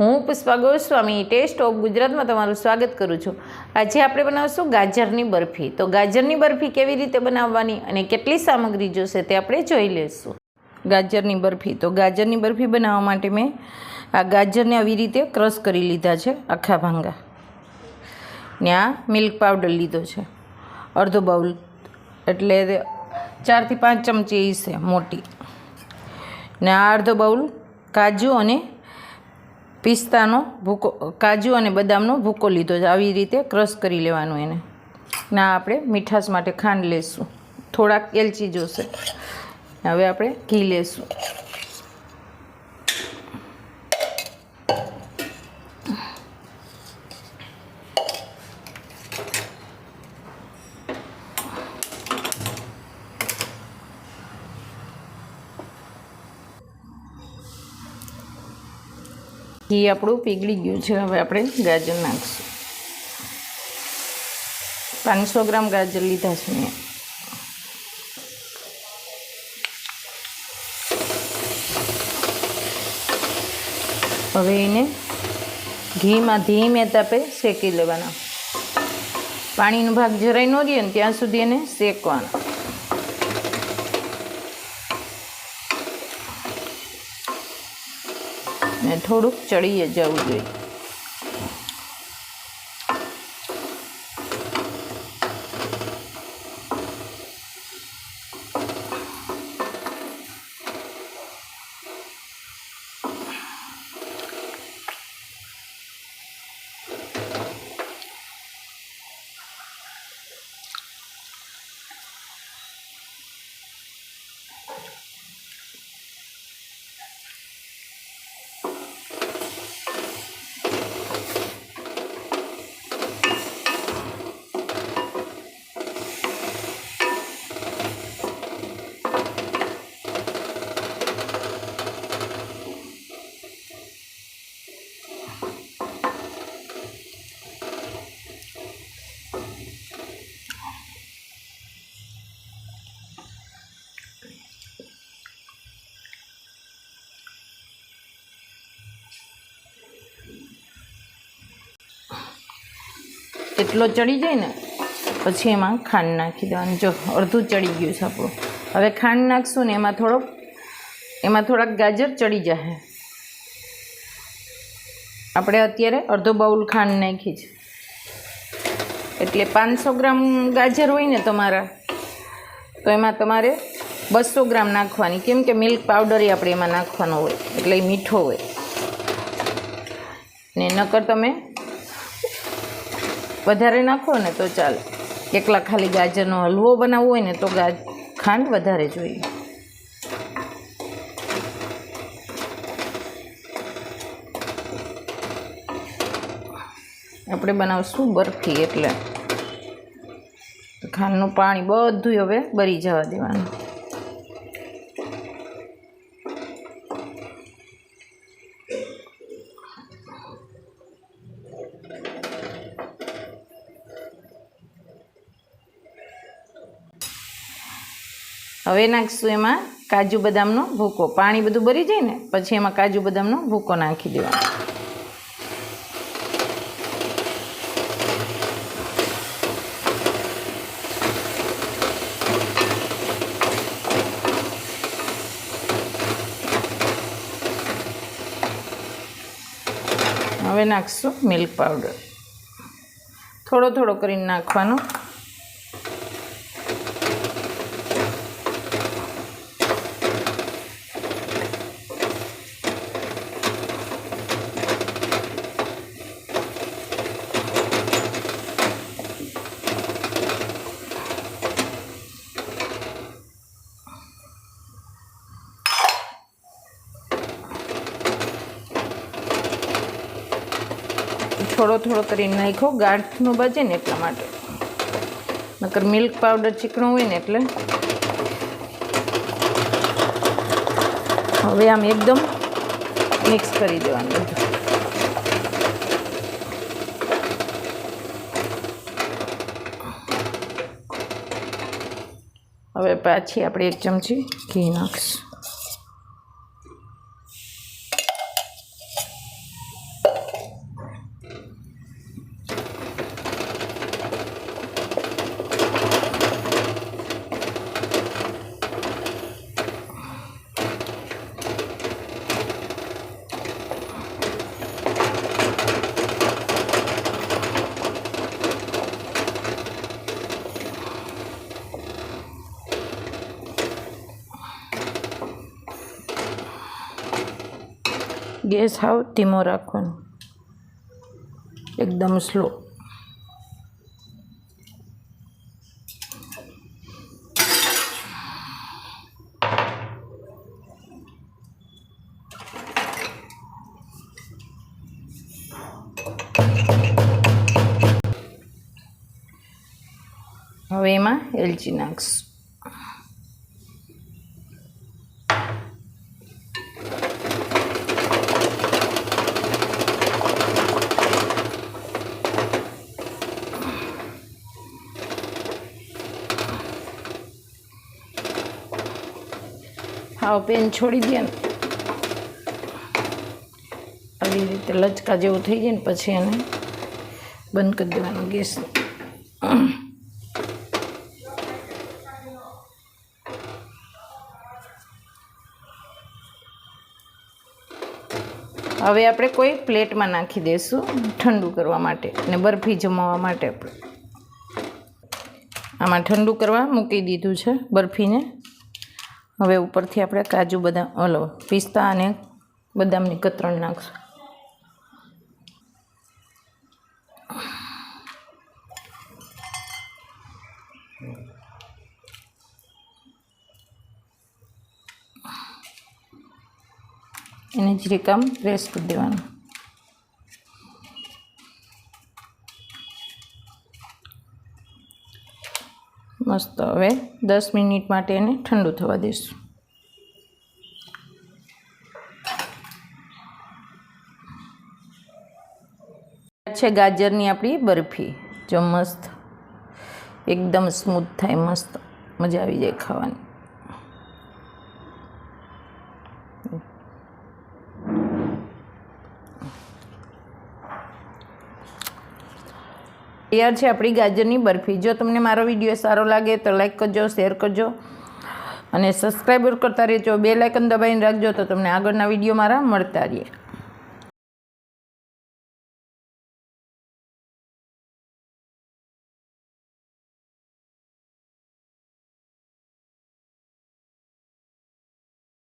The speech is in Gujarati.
હું પુષ્પા ગોસ્વામી ટેસ્ટ ઓફ ગુજરાતમાં તમારું સ્વાગત કરું છું. આજે આપણે બનાવશું ગાજરની બરફી. તો ગાજરની બરફી કેવી રીતે બનાવવાની અને કેટલી સામગ્રી જોશે તે આપણે જોઈ લઈશું. ગાજરની બરફી. તો ગાજરની બરફી બનાવવા માટે મેં આ ગાજરને આવી રીતે ક્રશ કરી લીધા છે આખા ભાંગા. ને આ મિલ્ક પાવડર લીધો છે. અડધો બાઉલ. એટલે ચારથી પાંચ ચમચી છે મોટી. ને આ અડધો બાઉલ કાજુ અને પિસ્તાનો ભૂકો, કાજુ અને બદામનો ભૂકો લીધો છે. આવી રીતે ક્રશ કરી લેવાનું એને. ના, આપણે મીઠાશ માટે ખાંડ લેશું. થોડાક એલચી જોશે. હવે આપણે ઘી લેશું. ઘી આપણું પીગળી ગયું છે. હવે આપણે ગાજર નાખીશું. પાંચસો ગ્રામ ગાજર લીધા છે મેં. હવે એને ઘીમાં ધીમે તાપે શેકી લેવાના. પાણીનો ભાગ જરાય ન રહે ને ત્યાં સુધી એને શેકવાનો. ને થોડુંક ચડીએ જવું જોઈએ. એટલો ચડી જાય ને, પછી એમાં ખાંડ નાખી દેવાની. જો, અડધું ચડી ગયું છે આપણું. હવે ખાંડ નાખશું ને એમાં થોડોક, એમાં થોડાક ગાજર ચડી જશે આપણે અત્યારે અડધો બાઉલ ખાંડ નાખી છે. એટલે પાંચસો ગ્રામ ગાજર હોય ને તમારા, તો એમાં તમારે બસો ગ્રામ નાખવાની. કેમ કે મિલ્ક પાવડર આપણે એમાં નાખવાનો હોય, એટલે મીઠો હોય. ને નકર તમે વધારે નાખો ને તો ચાલે. એકલા ખાલી ગાજરનો હલવો બનાવવો હોય ને તો ગાજ ખાંડ વધારે જોઈએ. આપણે બનાવશું બરફી એટલે. ખાંડનું પાણી બધું હવે બળી જવા દેવાનું. હવે નાખીશું એમાં કાજુ બદામનો ભૂકો. પાણી બધું ભરી જાય ને પછી એમાં કાજુ બદામનો ભૂકો નાખી દેવાનો. હવે નાખશું મિલ્ક પાવડર. થોડો થોડો કરીને નાખવાનો. થોડો થોડો કરીને નાખ્યો, ગાંઠનો બચે ને એટલા માટે. નકર મિલ્ક પાવડર ચીકણો હોય ને એટલે. હવે આમ એકદમ મિક્સ કરી દેવાનું બધું. હવે પાછી આપણે એક ચમચી ઘી નાખીશું. ગેસ હાવ ધીમો રાખવાનો. એકદમ સ્લો. હવે એમાં એલચી નાખશું. પેન છોડી દે ને આવી રીતે લચકા જેવું થઈ જાય ને પછી એને બંધ કરી દેવાનું ગેસ. હવે આપણે કોઈ પ્લેટમાં નાખી દઈશું ઠંડુ કરવા માટે અને બરફી જમાવવા માટે આપણે. આમાં ઠંડુ કરવા મૂકી દીધું છે બરફીને. હવે ઉપરથી આપણે કાજુ બદામ, ઓલો, પિસ્તા અને બદામની કતરણ નાખશું. એને જીરીકામ પ્રેસ કરી દેવાનું. મસ્ત. હવે દસ મિનિટ માટે એને ઠંડુ થવા દઈશું. છે ગાજરની આપણી બરફી. જો મસ્ત, એકદમ સ્મૂથ થાય, મસ્ત. મજા આવી જાય ખાવાની. તૈયાર છે આપણી ગાજરની બરફી. જો તમને મારો વીડિયો સારો લાગે તો લાઈક કરજો શેર કરજો. અને સબસ્ક્રાઈબર કરતા રહેજો. બે લાઇકન દબાવીને રાખજો તો તમને આગળના વીડિયો મારા મળતા રહે.